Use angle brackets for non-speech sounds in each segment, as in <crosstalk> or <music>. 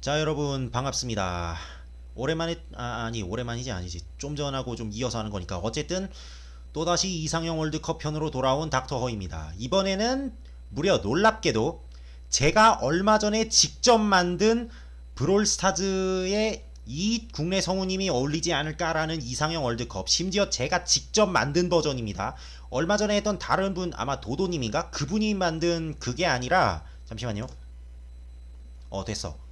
자 여러분 반갑습니다. 오랜만에 아, 아니 오랜만이지 아니지 좀 전하고 좀 이어서 하는 거니까 어쨌든 또다시 이상형 월드컵 편으로 돌아온 닥터 허입니다. 이번에는 무려 놀랍게도 제가 얼마 전에 직접 만든 브롤스타즈의 이 국내 성우님이 어울리지 않을까라는 이상형 월드컵 심지어 제가 직접 만든 버전입니다. 얼마 전에 했던 다른 분 아마 도도님인가 그분이 만든 그게 아니라 잠시만요. 어 됐어.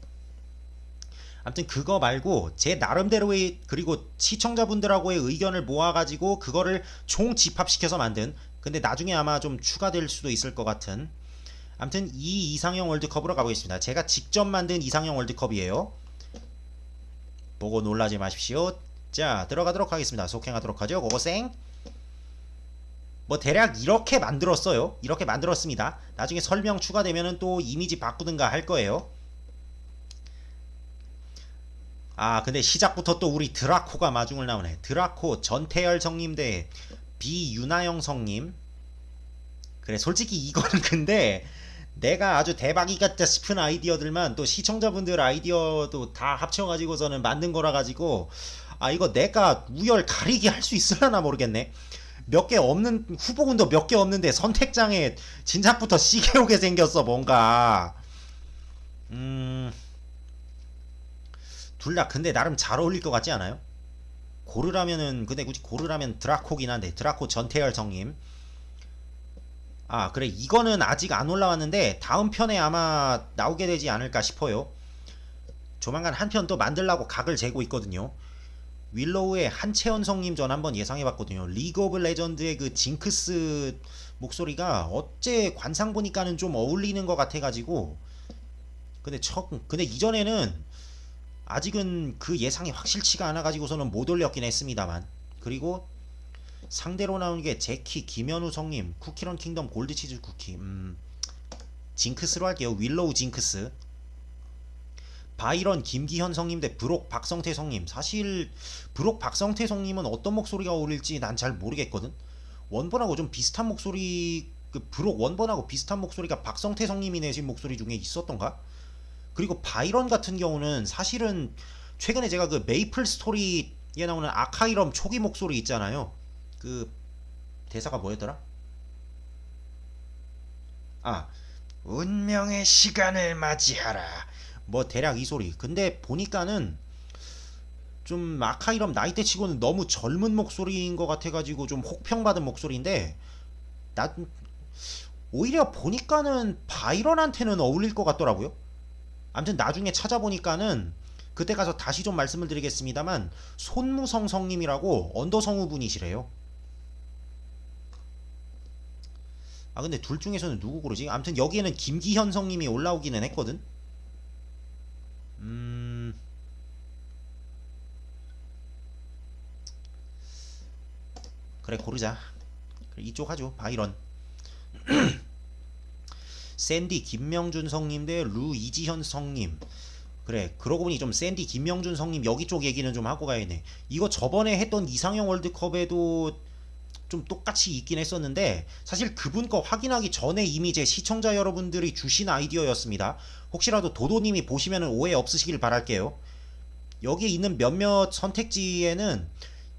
아무튼 그거 말고 제 나름대로의 그리고 시청자분들하고의 의견을 모아가지고 그거를 총 집합시켜서 만든 근데 나중에 아마 좀 추가될 수도 있을 것 같은 아무튼 이 이상형 월드컵으로 가보겠습니다. 제가 직접 만든 이상형 월드컵이에요. 보고 놀라지 마십시오. 자 들어가도록 하겠습니다. 속행하도록 하죠. 쌩. 뭐 대략 이렇게 만들었어요. 이렇게 만들었습니다. 나중에 설명 추가되면은 또 이미지 바꾸든가 할 거예요. 아 근데 시작부터 또 우리 드라코가 마중을 나오네. 드라코 전태열 성님 대 비윤아영 성님. 그래 솔직히 이거는 근데 내가 아주 대박이겠다 싶은 아이디어들만 또 시청자분들 아이디어도 다 합쳐가지고서는 만든 거라 가지고 아 이거 내가 우열 가리기 할 수 있을라나 모르겠네. 몇 개 없는 후보군도 몇 개 없는데 선택장에 진작부터 <laughs> 시계 오게 생겼어 뭔가. 음 둘 다 근데 나름 잘 어울릴 것 같지 않아요? 고르라면은 근데 굳이 고르라면 드라코긴 한데 드라코 전태열 성님. 아 그래. 이거는 아직 안 올라왔는데 다음 편에 아마 나오게 되지 않을까 싶어요. 조만간 한 편 또 만들라고 각을 재고 있거든요. 윌로우의 한채연 성님 전 한번 예상해봤거든요. 리그 오브 레전드의 그 징크스 목소리가 어째 관상 보니까는 좀 어울리는 것 같아가지고. 근데 첫 근데 이전에는 아직은 그 예상이 확실치가 않아 가지고서는 못 올렸긴 했습니다만. 그리고 상대로 나온 게 제키 김현우 성님 쿠키런 킹덤 골드치즈 쿠키. 음 징크스로 할게요. 윌로우 징크스. 바이런 김기현 성님 대 브록 박성태 성님. 사실 브록 박성태 성님은 어떤 목소리가 어울릴지 난 잘 모르겠거든. 원본하고 좀 비슷한 목소리 그 브록 원본하고 비슷한 목소리가 박성태 성님이 내신 목소리 중에 있었던가? 그리고 바이런 같은 경우는 사실은 최근에 제가 그 메이플 스토리에 나오는 아카이럼 초기 목소리 있잖아요. 그 대사가 뭐였더라? 아 운명의 시간을 맞이하라. 뭐 대략 이 소리. 근데 보니까는 좀 아카이럼 나이대 치고는 너무 젊은 목소리인 것 같아가지고 좀 혹평받은 목소리인데 나 오히려 보니까는 바이런한테는 어울릴 것 같더라고요. 아무튼 나중에 찾아보니까는 그때 가서 다시 좀 말씀을 드리겠습니다만 손무성 성님이라고 언더성우 분이시래요. 아 근데 둘 중에서는 누구 고르지? 아무튼 여기에는 김기현 성님이 올라오기는 했거든. 음. 그래 고르자. 이쪽 하죠. 바이런. <clears throat> 샌디 김명준 성님 대 루 이지현 성님. 그래 그러고 보니 좀 샌디 김명준 성님 여기 쪽 얘기는 좀 하고 가야겠네. 이거 저번에 했던 이상형 월드컵에도 좀 똑같이 있긴 했었는데 사실 그분 거 확인하기 전에 이미 제 시청자 여러분들이 주신 아이디어였습니다. 혹시라도 도도님이 보시면 오해 없으시길 바랄게요. 여기에 있는 몇몇 선택지에는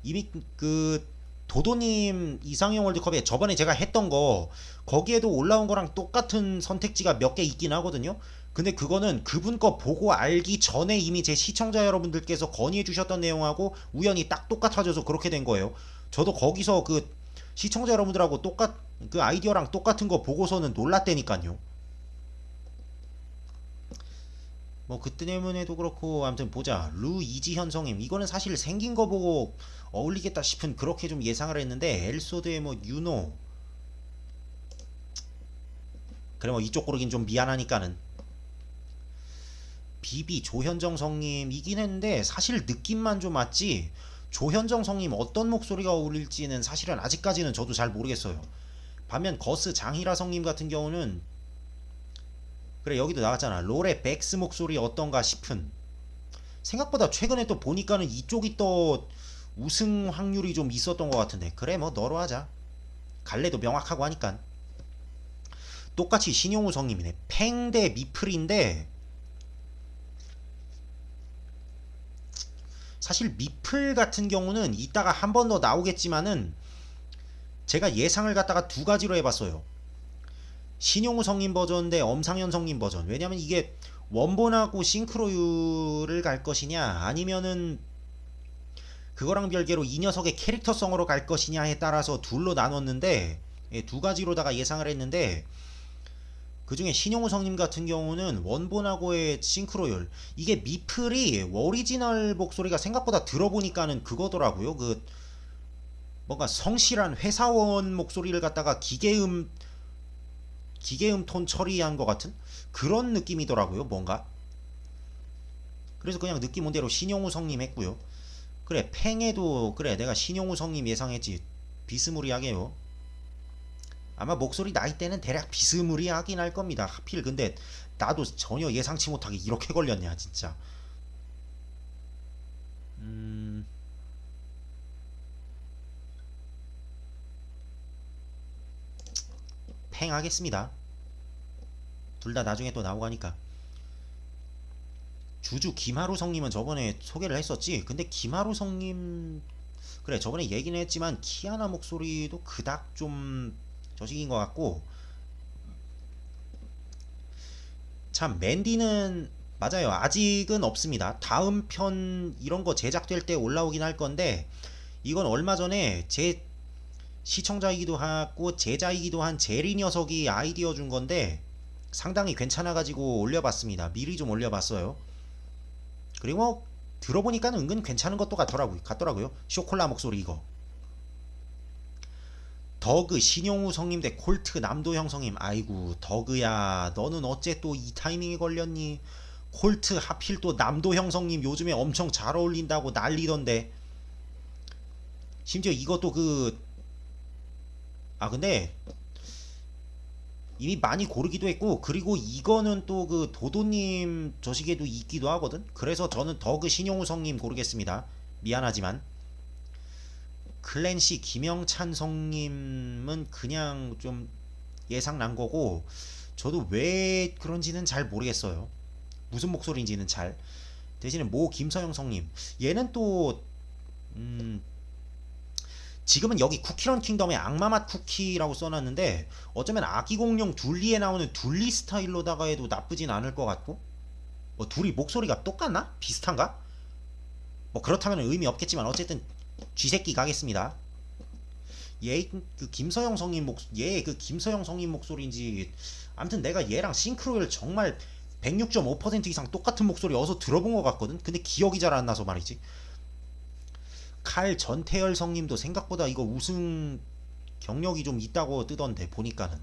이미 그 도도님 이상형 월드컵에 저번에 제가 했던 거 거기에도 올라온 거랑 똑같은 선택지가 몇 개 있긴 하거든요. 근데 그거는 그분 거 보고 알기 전에 이미 제 시청자 여러분들께서 건의해 주셨던 내용하고 우연히 딱 똑같아져서 그렇게 된 거예요. 저도 거기서 그 시청자 여러분들하고 똑같 그 아이디어랑 똑같은 거 보고서는 놀랐다니까요. 뭐 그때 때문에도 그렇고 아무튼 보자 루 이지현 성님 이거는 사실 생긴 거 보고 어울리겠다 싶은 그렇게 좀 예상을 했는데 엘소드의 뭐 유노. 그래 뭐 이쪽 고르긴 좀 미안하니까는. 비비 조현정 성님 이긴 했는데 사실 느낌만 좀 맞지 조현정 성님 어떤 목소리가 어울릴지는 사실은 아직까지는 저도 잘 모르겠어요. 반면 거스 장희라 성님 같은 경우는 그래 여기도 나왔잖아. 롤의 백스 목소리 어떤가 싶은. 생각보다 최근에 또 보니까는 이쪽이 또 우승 확률이 좀 있었던 것 같은데 그래 뭐 너로 하자 갈래도 명확하고 하니까 똑같이 신용우 성님이네 팽 대 미플인데 사실 미플 같은 경우는 이따가 한 번 더 나오겠지만은 제가 예상을 갖다가 두 가지로 해봤어요. 신용우 성님 버전 대 엄상현 성님 버전. 왜냐면 이게 원본하고 싱크로율을 갈 것이냐 아니면은 그거랑 별개로 이 녀석의 캐릭터성으로 갈 것이냐에 따라서 둘로 나눴는데 예, 두 가지로다가 예상을 했는데 그 중에 신용우 성님 같은 경우는 원본하고의 싱크로율. 이게 미플이 오리지널 목소리가 생각보다 들어보니까는 그거더라고요. 그 뭔가 성실한 회사원 목소리를 갖다가 기계음 기계음 톤 처리한 것 같은 그런 느낌이더라고요 뭔가. 그래서 그냥 느낌 온대로 신용우 성님 했고요 그래 팽에도 그래 내가 신용우 성님 예상했지. 비스무리하게요. 아마 목소리 나이대는 대략 비스무리하긴 할 겁니다 하필. 근데 나도 전혀 예상치 못하게 이렇게 걸렸냐 진짜. 음... 팽 하겠습니다. 둘 다 나중에 또 나오고 하니까 주주 김하루 성님은 저번에 소개를 했었지. 근데 김하루 성님 그래 저번에 얘기는 했지만 키아나 목소리도 그닥 좀 저식인 것 같고. 참 맨디는 맞아요. 아직은 없습니다. 다음 편 이런 거 제작될 때 올라오긴 할 건데 이건 얼마 전에 제 시청자이기도 하고 제자이기도 한 제리 녀석이 아이디어 준 건데 상당히 괜찮아가지고 올려봤습니다. 미리 좀 올려봤어요 그리고 뭐 들어보니까 은근 괜찮은 것도 같더라고요 같더라고요. 쇼콜라 목소리 이거. 더그 신용우 성님 대 콜트 남도형 성님. 아이고 더그야. 너는 어째 또 이 타이밍에 걸렸니? 콜트 하필 또 남도형 성님 요즘에 엄청 잘 어울린다고 난리던데. 심지어 이것도 그 아 근데 이미 많이 고르기도 했고 그리고 이거는 또 그 도도님 저식에도 있기도 하거든 그래서 저는 더 그 신용우 성님 고르겠습니다 미안하지만 클랜시 김영찬 성님은 그냥 좀 예상 난 거고 저도 왜 그런지는 잘 모르겠어요. 무슨 목소리인지는 잘. 대신에 모 김서영 성님 얘는 또 음, 지금은 여기 쿠키런 킹덤의 악마맛 쿠키라고 써놨는데 어쩌면 아기 공룡 둘리에 나오는 둘리 스타일로다가 해도 나쁘진 않을 것 같고 뭐 둘이 목소리가 똑같나? 비슷한가? 뭐 그렇다면 의미 없겠지만 어쨌든 쥐새끼 가겠습니다. 얘그 김서영 성님 목, 얘 그 김서영 성님 목소리인지 아무튼 내가 얘랑 싱크로율 정말 106.5% 이상 똑같은 목소리 어서 들어본 것 같거든. 근데 기억이 잘 안 나서 말이지. 칼 전태열 성님도 생각보다 이거 우승 경력이 좀 있다고 뜨던데 보니까는.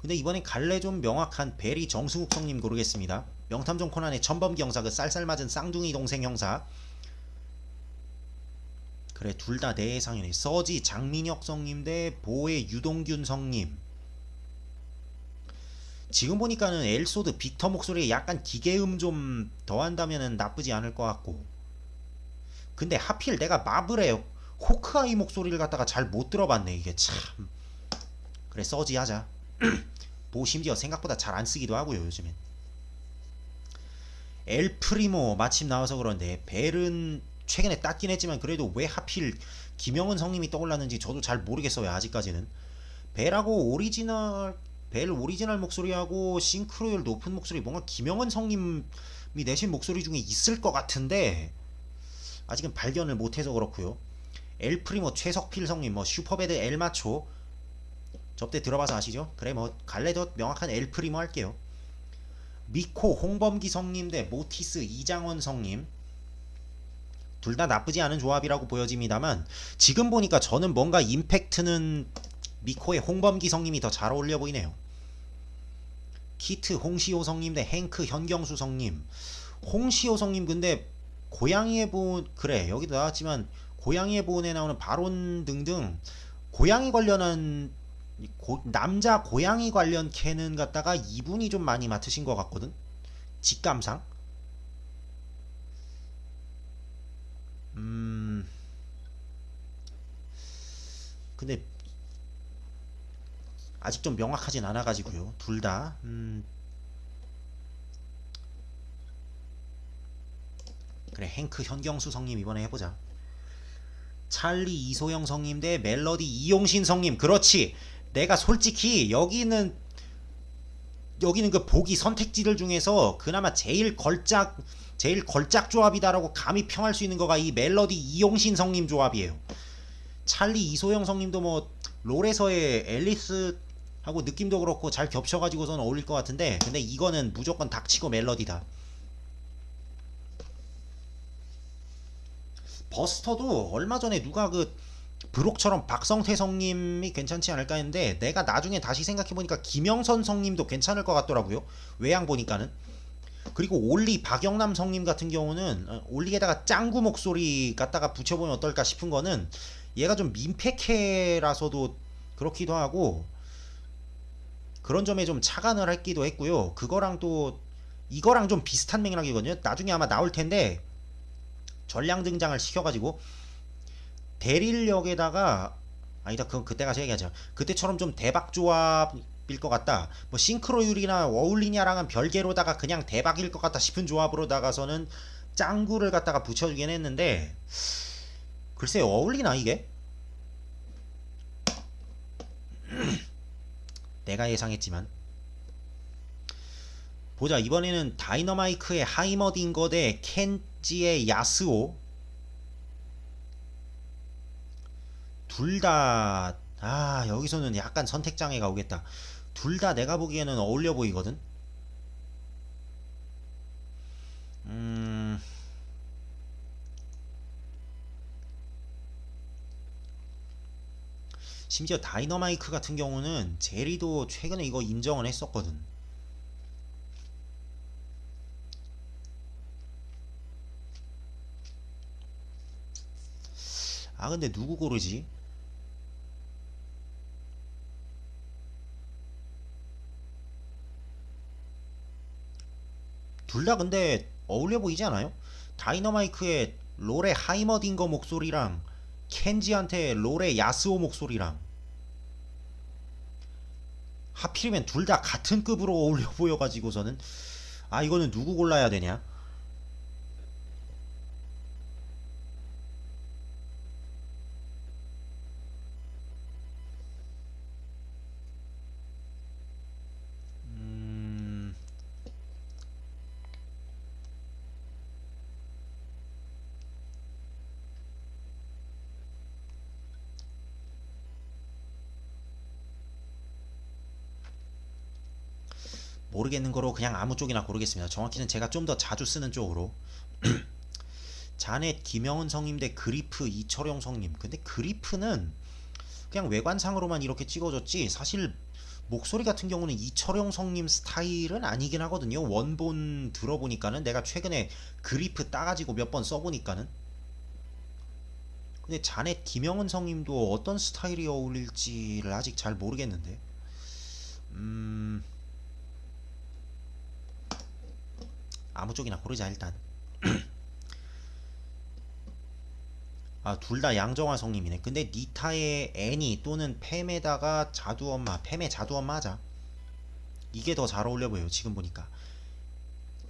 근데 이번엔 갈래 좀 명확한 베리 정승욱 성님 고르겠습니다. 명탐정 코난의 천범기 형사 그 쌀쌀 맞은 쌍둥이 동생 형사. 그래 둘 다 내 예상이네 서지 장민혁 성님 대 보혜 유동균 성님 지금 보니까는 엘소드 빅터 목소리에 약간 기계음 좀 더한다면 나쁘지 않을 것 같고 근데 하필 내가 마블의 호크아이 목소리를 갖다가 잘 못 들어봤네 이게 참. 그래 서지 하자. 보 <clears throat> 심지어 생각보다 잘 안 쓰기도 하고요 요즘엔. 엘프리모 마침 나와서 그런데 벨은 최근에 땄긴 했지만 그래도 왜 하필 김영은 성님이 떠올랐는지 저도 잘 모르겠어요 아직까지는. 벨하고 오리지널 벨 오리지널 목소리하고 싱크로율 높은 목소리 뭔가 김영은 성님이 내신 목소리 중에 있을 것 같은데 아직은 발견을 못해서 그렇고요. 엘프리모 최석필 성님 뭐 슈퍼배드 엘마초. 접대 들어봐서 아시죠? 그래 뭐 갈래도 명확한 엘프리모 할게요. 미코 홍범기 성님 대 모티스 이장원 성님. 둘 다 나쁘지 않은 조합이라고 보여집니다만 지금 보니까 저는 뭔가 임팩트는 미코의 홍범기 성님이 더 잘 어울려 보이네요. 키트 홍시호 성님 대 행크 현경수 성님. 홍시호 성님 근데 고양이의 보온 그래 여기도 나왔지만 고양이의 보온에 나오는 발언 등등 고양이 관련한 고, 남자 고양이 관련 캐는 갖다가 이분이 좀 많이 맡으신 것 같거든 직감상 음. 근데 아직 좀 명확하진 않아 가지고요. 둘 다. 음. 그래 행크 현경수 성님 이번에 해보자. 찰리 이소영 성님 대 멜로디 이용신 성님. 그렇지. 내가 솔직히 여기는 여기는 그 보기 선택지들 중에서 그나마 제일 걸작 제일 걸작 조합이다라고 감히 평할 수 있는 거가 이 멜로디 이용신 성님 조합이에요. 찰리 이소영 성님도 뭐 롤에서의 앨리스 하고 느낌도 그렇고 잘 겹쳐가지고선 어울릴 것 같은데 근데 이거는 무조건 닥치고 멜로디다 버스터도 얼마 전에 누가 그 브록처럼 박성태 성님이 괜찮지 않을까 했는데 내가 나중에 다시 생각해보니까 김영선 성님도 괜찮을 것 같더라고요 외양 보니까는 그리고 올리 박영남 성님 같은 경우는 어, 올리에다가 짱구 목소리 갖다가 붙여보면 어떨까 싶은 거는 얘가 좀 민폐캐라서도 그렇기도 하고 그런 점에 좀 착안을 했기도 했고요. 그거랑 또 이거랑 좀 비슷한 맥락이거든요. 나중에 아마 나올 텐데 전량 등장을 시켜가지고 대릴역에다가 아니다 그건 그때 가서 얘기하자. 그때처럼 좀 대박 조합일 것 같다. 뭐 싱크로율이나 어울리냐랑은 별개로다가 그냥 대박일 것 같다 싶은 조합으로다가서는 짱구를 갖다가 붙여주긴 했는데 글쎄 어울리나 이게? <clears throat> 내가 예상했지만 보자 이번에는 다이너마이크의 하이머딩거 대 켄 지의 야스오. 둘 다 아 여기서는 약간 선택 장애가 오겠다. 둘 다 내가 보기에는 어울려 보이거든. 음. 심지어 다이너마이크 같은 경우는 제리도 최근에 이거 인정을 했었거든. 아 근데 누구 고르지? 둘 다 근데 어울려 보이지 않아요? 다이너마이크의 롤의 하이머딩거 목소리랑 켄지한테 롤의 야스오 목소리랑 하필이면 둘 다 같은 급으로 어울려 보여가지고서는 아 이거는 누구 골라야 되냐? 모르겠는 거로 그냥 아무 쪽이나 고르겠습니다. 정확히는 제가 좀 더 자주 쓰는 쪽으로. <clears throat> 자넷 김영은 성님 대 그리프 이철용 성님. 근데 그리프는 그냥 외관상으로만 이렇게 찍어줬지 사실 목소리 같은 경우는 이철용 성님 스타일은 아니긴 하거든요. 원본 들어보니까는 내가 최근에 그리프 따가지고 몇 번 써보니까는 근데 자넷 김영은 성님도 어떤 스타일이 어울릴지를 아직 잘 모르겠는데 음... 아무 쪽이나 고르자 일단. <clears throat> 아 둘 다 양정화 성님이네. 근데 니타의 애니 또는 팸에다가 자두엄마 팸의 자두엄마 하자. 이게 더 잘 어울려 보여요 지금 보니까.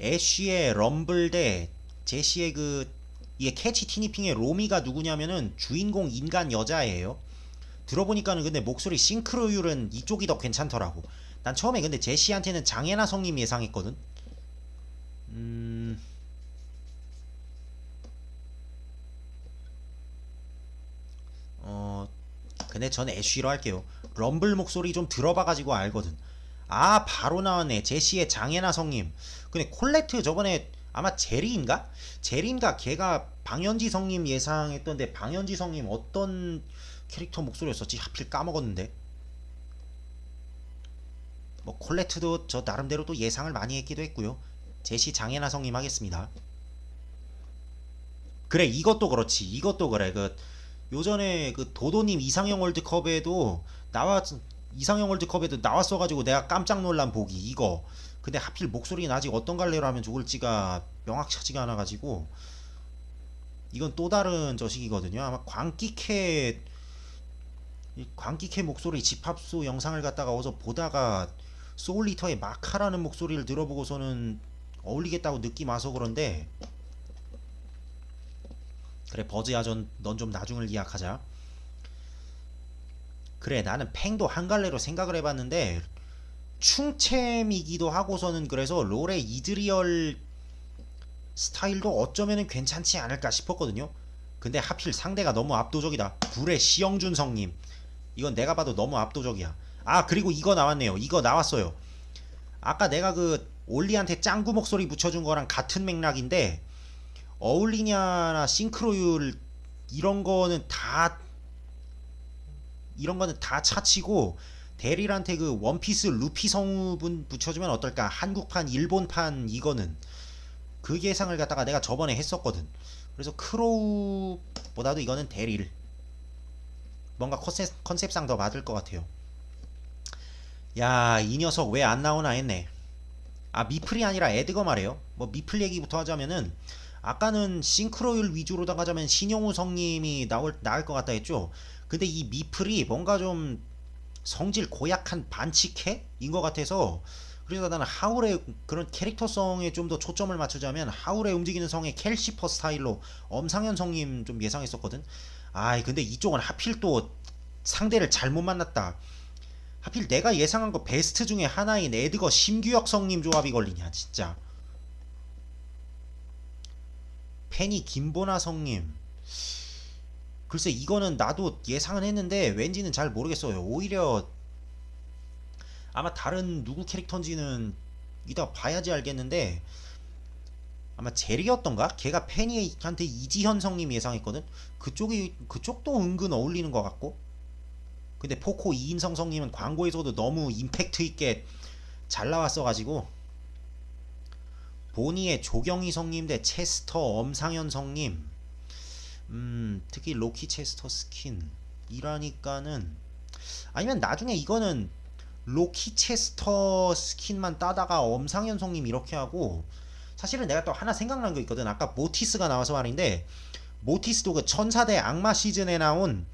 애쉬의 럼블 대 제시의 그 이게 캐치 티니핑의 로미가 누구냐면은 주인공 인간 여자예요. 들어보니까는 근데 목소리 싱크로율은 이쪽이 더 괜찮더라고. 난 처음에 근데 제시한테는 장애나 성님 예상했거든 음... 어... 근데 전 애쉬로 할게요. 럼블 목소리 좀 들어봐가지고 알거든. 아 바로 나왔네. 제시의 장애나 성님. 근데 콜레트 저번에 아마 제리인가? 제리인가 걔가 방현지 성님 예상했던데 방현지 성님 어떤 캐릭터 목소리였었지? 하필 까먹었는데. 뭐 콜레트도 저 나름대로 또 예상을 많이 했기도 했고요. 제시 장애나 성님 하겠습니다. 그래 이것도 그렇지. 이것도 그래. 그 요전에 그 도도님 이상형 월드컵에도 나왔 이상형 월드컵에도 나왔어가지고 내가 깜짝 놀란 보기 이거. 근데 하필 목소리는 아직 어떤 갈래로 하면 좋을지가 명확하지가 않아가지고 이건 또 다른 저식이거든요. 아마 광기캐 광기캐 목소리 집합소 영상을 갖다가 어서 보다가 소울리터의 마카라는 목소리를 들어보고서는 어울리겠다고 느낌 와서 그런데 그래 버즈야 넌 좀 나중을 예약하자. 그래 나는 팽도 한 갈래로 생각을 해봤는데 충챔이기도 하고서는 그래서 롤의 이드리얼 스타일도 어쩌면 괜찮지 않을까 싶었거든요. 근데 하필 상대가 너무 압도적이다. 불의 시영준 성님. 이건 내가 봐도 너무 압도적이야. 아 그리고 이거 나왔네요. 이거 나왔어요. 아까 내가 그 올리한테 짱구 목소리 붙여준 거랑 같은 맥락인데 어울리냐나 싱크로율 이런 거는 다 이런 거는 다 차치고 대릴한테 그 원피스 루피 성우분 붙여주면 어떨까? 한국판 일본판 이거는 그 예상을 갖다가 내가 저번에 했었거든. 그래서 크로우보다도 이거는 대릴 뭔가 컨셉, 컨셉상 더 맞을 것 같아요. 야 이 녀석 왜 안 나오나 했네 아 미플이 아니라 에드거 말이에요. 뭐 미플 얘기부터 하자면은 아까는 싱크로율 위주로 나가자면 신용우 성님이 나올 나을 것 같다 했죠. 근데 이 미플이 뭔가 좀 성질 고약한 반칙해 인 것 같아서 그래서 나는 하울의 그런 캐릭터성에 좀 더 초점을 맞추자면 하울의 움직이는 성의 캘시퍼 스타일로 엄상현 성님 좀 예상했었거든. 아이 근데 이쪽은 하필 또 상대를 잘못 만났다 하필 내가 예상한 거 베스트 중에 하나인 에드거 심규혁 성님 조합이 걸리냐 진짜. 팬이 김보나 성님. 글쎄 이거는 나도 예상은 했는데 왠지는 잘 모르겠어요. 오히려 아마 다른 누구 캐릭터인지는 이따 봐야지 알겠는데 아마 제리였던가? 걔가 팬이한테 이지현 성님 예상했거든? 그쪽이 그쪽도 은근 어울리는 것 같고 근데 포코 이인성 성님은 광고에서도 너무 임팩트 있게 잘 나왔어가지고 보니의 조경희 성님 대 체스터 엄상현 성님 음 특히 로키 체스터 스킨 이라니까는 아니면 나중에 이거는 로키 체스터 스킨만 따다가 엄상현 성님 이렇게 하고 사실은 내가 또 하나 생각난 거 있거든. 아까 모티스가 나와서 말인데 모티스도 그 천사 대 악마 시즌에 나온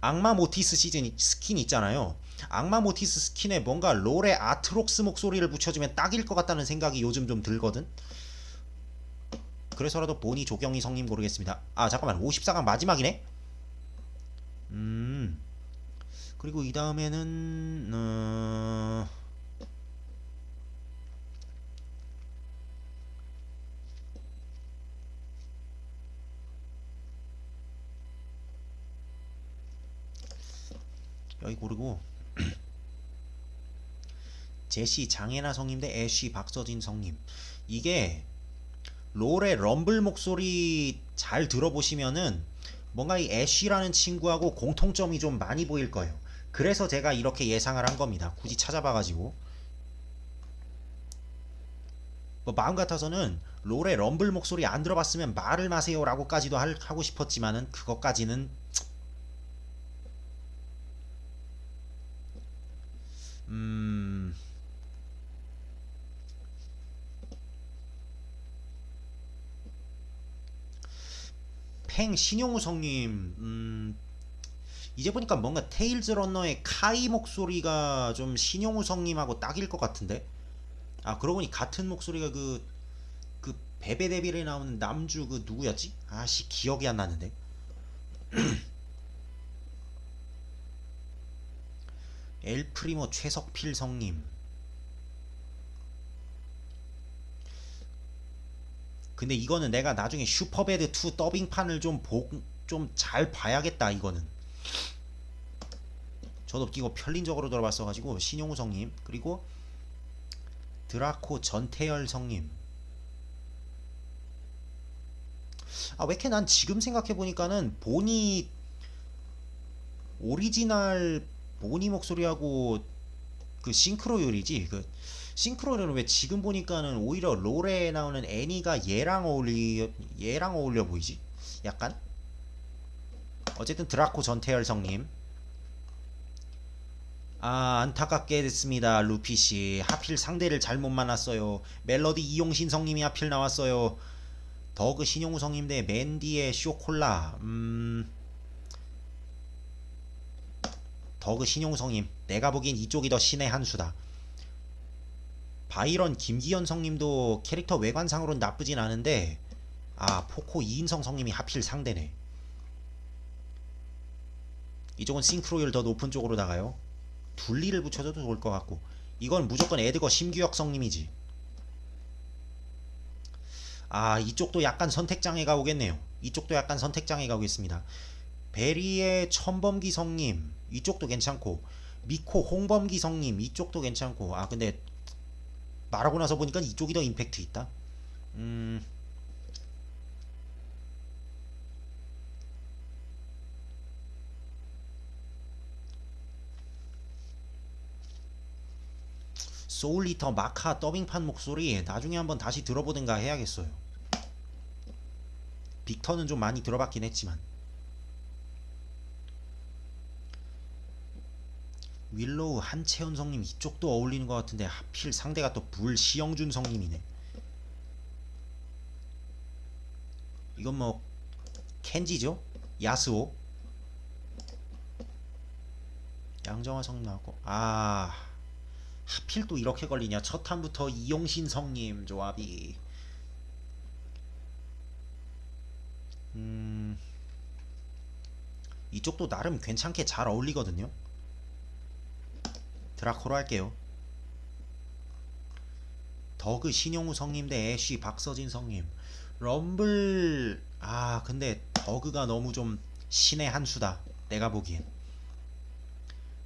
악마 모티스 시즌 스킨 있잖아요. 악마 모티스 스킨에 뭔가 롤의 아트록스 목소리를 붙여주면 딱일 것 같다는 생각이 요즘 좀 들거든. 그래서라도 보니 조경희 성님 고르겠습니다. 아 잠깐만 54강 마지막이네. 음 그리고 이 다음에는 어... 여기 고르고. <clears throat> 제시 장혜나 성님 대 애쉬 박서진 성님. 이게 롤의 럼블 목소리 잘 들어보시면은 뭔가 이 애쉬라는 친구하고 공통점이 좀 많이 보일 거예요. 그래서 제가 이렇게 예상을 한 겁니다. 굳이 찾아봐가지고. 뭐 마음 같아서는 롤의 럼블 목소리 안 들어봤으면 말을 마세요 라고까지도 하고 싶었지만은 그것까지는 팽 신용우 성님 음, 이제 보니까 뭔가 테일즈 런너의 카이 목소리가 좀 신용우 성님하고 딱일 것 같은데? 아 그러고 보니 같은 목소리가 그 그 베베 데빌에 나오는 남주 그 누구였지? 아씨 기억이 안 나는데. <clears throat> 엘프리모 최석필 성님 근데 이거는 내가 나중에 슈퍼배드 2 더빙판을 좀좀 잘 봐야겠다 이거는. 저도 이거 편린적으로 들어봤어 가지고 신용우 성님 그리고 드라코 전태열 성님. 아 왜 이렇게 난 지금 생각해 보니까는 보니 오리지널 보니 목소리하고 그 싱크로율이지 그 싱크로율은 왜 지금 보니까는 오히려 롤에 나오는 애니가 얘랑 어울리 얘랑 어울려 보이지? 약간? 어쨌든 드라코 전태열 성님. 아 안타깝게 됐습니다 루피씨. 하필 상대를 잘못 만났어요. 멜로디 이용신 성님이 하필 나왔어요. 더그 신용우 성님 대 맨디의 쇼콜라. 음. 더그 신용성님 내가 보기엔 이쪽이 더 신의 한 수다 바이런 김기현 성님도 캐릭터 외관상으로는 나쁘진 않은데 아 포코 이인성 성님이 하필 상대네. 이쪽은 싱크로율 더 높은 쪽으로 나가요. 둘리를 붙여줘도 좋을 것 같고 이건 무조건 에드거 심규혁 성님이지. 아 이쪽도 약간 선택장애가 오겠네요. 이쪽도 약간 선택장애가 오겠습니다. 베리의 천범기 성님 이쪽도 괜찮고 미코 홍범기 성님 이쪽도 괜찮고 아 근데 말하고 나서 보니까 이쪽이 더 임팩트 있다. 음. 소울리터 마카 더빙판 목소리 나중에 한번 다시 들어보든가 해야겠어요. 빅터는 좀 많이 들어봤긴 했지만 윌로우 한채연 성님 이쪽도 어울리는 것 같은데 하필 상대가 또 불시영준 성님이네. 이건 뭐 켄지죠? 야스오. 양정화 성님 나왔고. 아 하필 또 이렇게 걸리냐. 첫 탄부터 이용신 성님 조합이. 음 이쪽도 나름 괜찮게 잘 어울리거든요 드라코로 할게요. 더그 신용우 성님 대 애쉬 박서진 성님. 럼블 아 근데 더그가 너무 좀 신의 한 수다 내가 보기엔.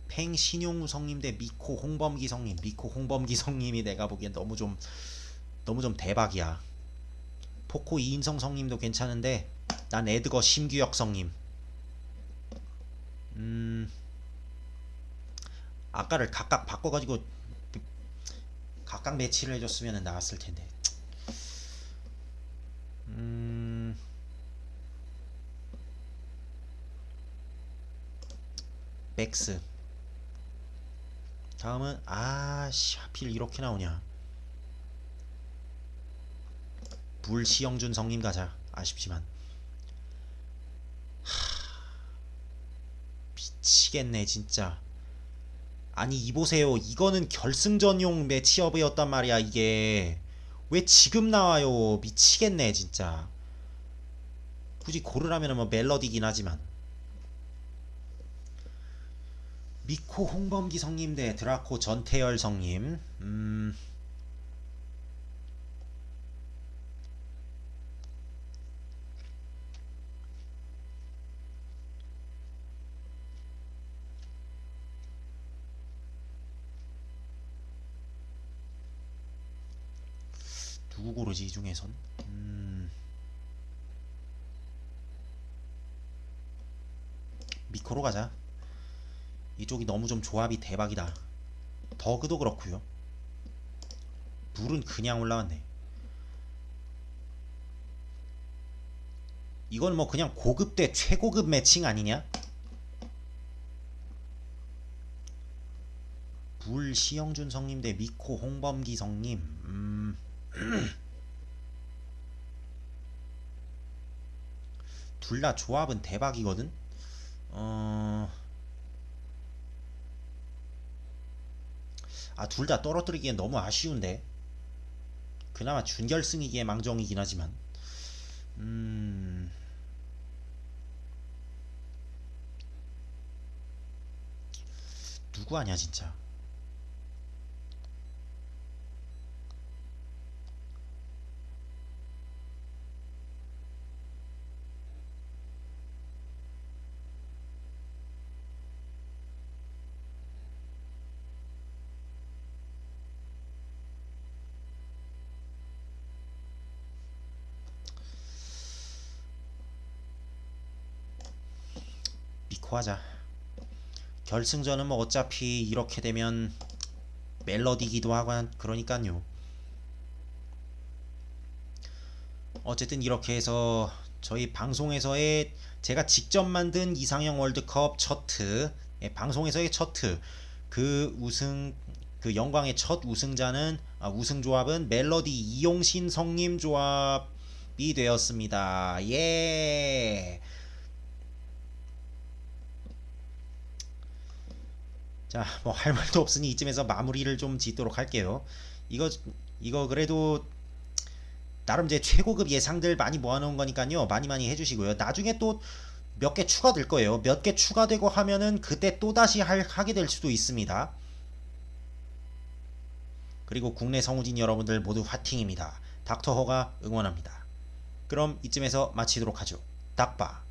팽 신용우 성님 대 미코 홍범기 성님. 미코 홍범기 성님이 내가 보기엔 너무 좀 너무 좀 대박이야. 포코 이인성 성님도 괜찮은데 난 에드거 심규혁 성님. 음 아까를 각각 바꿔가지고 각각 매치를 해줬으면 나았을 텐데. 음. 백스. 다음은 아씨 하필 이렇게 나오냐. 불시영준 성님 가자. 아쉽지만. 하... 미치겠네 진짜 아니 이보세요. 이거는 결승전용 매치업이었단 말이야 이게. 왜 지금 나와요? 미치겠네 진짜. 굳이 고르라면 뭐 멜로디긴 하지만. 미코 홍범기 성님 대 드라코 전태열 성님. 음. 누구 고르지 이 중에선? 음. 미코로 가자. 이쪽이 너무 좀 조합이 대박이다. 더그도 그렇고요. 불은 그냥 올라왔네. 이건 뭐 그냥 고급 대 최고급 매칭 아니냐? 불 시영준 성님 대 미코 홍범기 성님. 음. <clears throat> 둘 다 조합은 대박이거든. 어. 아, 둘 다 떨어뜨리기엔 너무 아쉬운데. 그나마 준결승이기에 망정이긴 하지만. 음. 누구 아냐, 진짜. 미코 하자. 결승전은 뭐 어차피 이렇게 되면 멜로디기도 하고 한- 그러니까요. 어쨌든 이렇게 해서 저희 방송에서의 제가 직접 만든 이상형 월드컵 처트 예, 방송에서의 처트 그 우승 그 영광의 첫 우승자는 아, 우승 조합은 멜로디 이용신 성님 조합이 되었습니다. 예. 자, 뭐 할 말도 없으니 이쯤에서 마무리를 좀 짓도록 할게요. 이거 이거 그래도 나름 제 최고급 예상들 많이 모아놓은 거니까요. 많이 많이 해주시고요. 나중에 또 몇 개 추가될 거예요. 몇 개 추가되고 하면은 그때 또 다시 할, 하게 될 수도 있습니다. 그리고 국내 성우진 여러분들 모두 화팅입니다. 닥터허가 응원합니다. 그럼 이쯤에서 마치도록 하죠. 닥바.